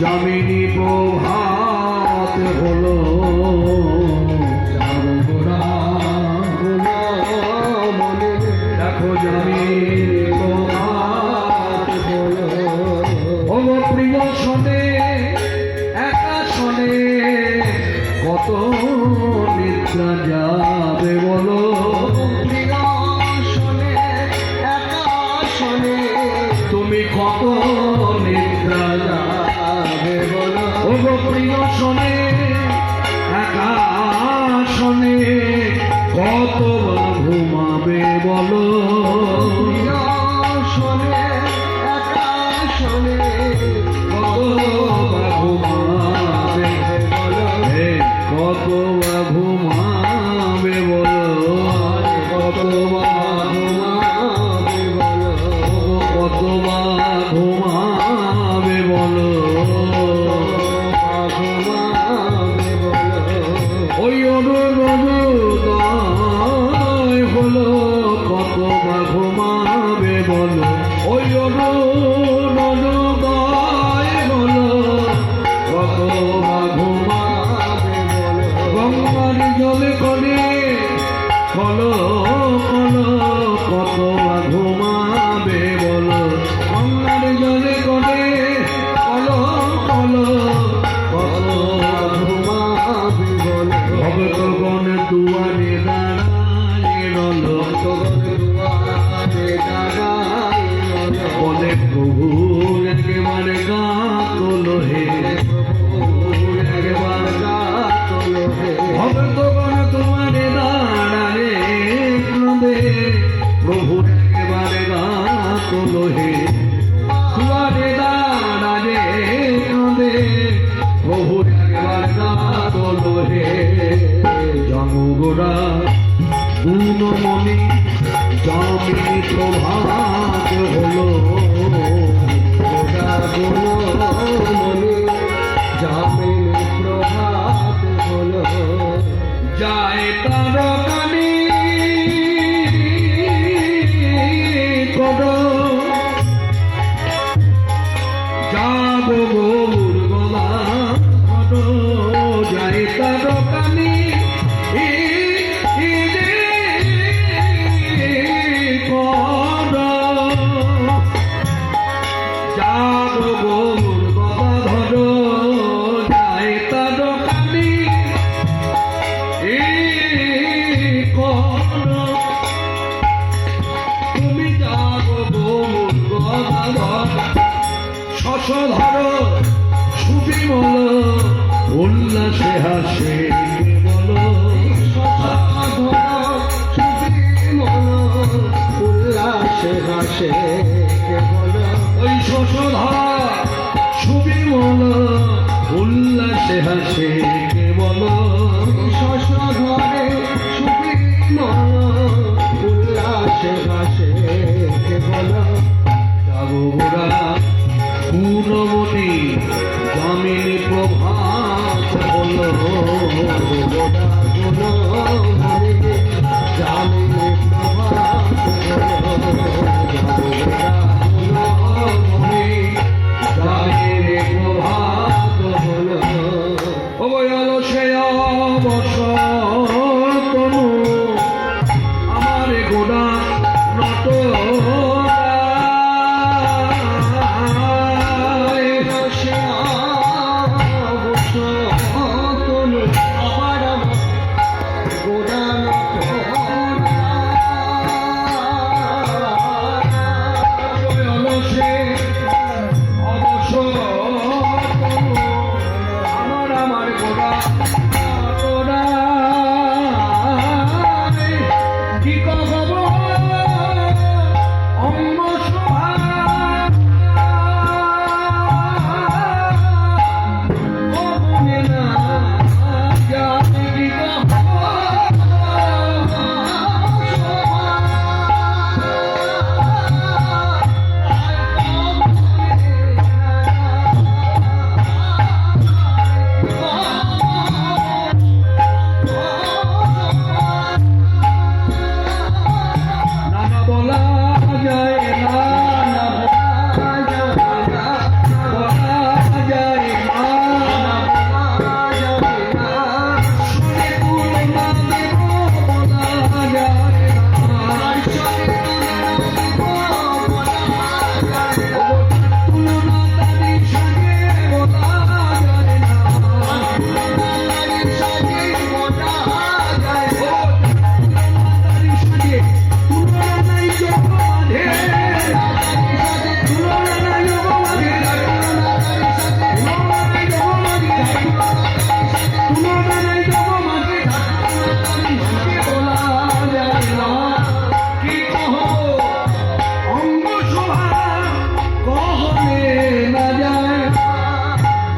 জমিনি প্রভাত হলো মনে দেখো জমিন। ঘুমাবে বলো ওই ঘুমাবে বলো গঙ্গার জলে কলে কলো প্রভু এবারে দাঁড়াল হে দুয়ারে দাঁড়ালে কাঁদে প্রভু এবারে দাঁড়াল হে জঙ্গরা গুণমণি জমি প্রভাত হলো। গোটা গুণ অসাধার সুবিমল, উল্লাসে হাসে বল উল্লাসে হাসে ওই শশধর সুবিমল, উল্লাসে হাসে কেবল শশধরে সুবিমল, উল্লাসে হাসে কেবল যাব পূর্ণবনে যামিনী প্রভাত হল গোলা গোলা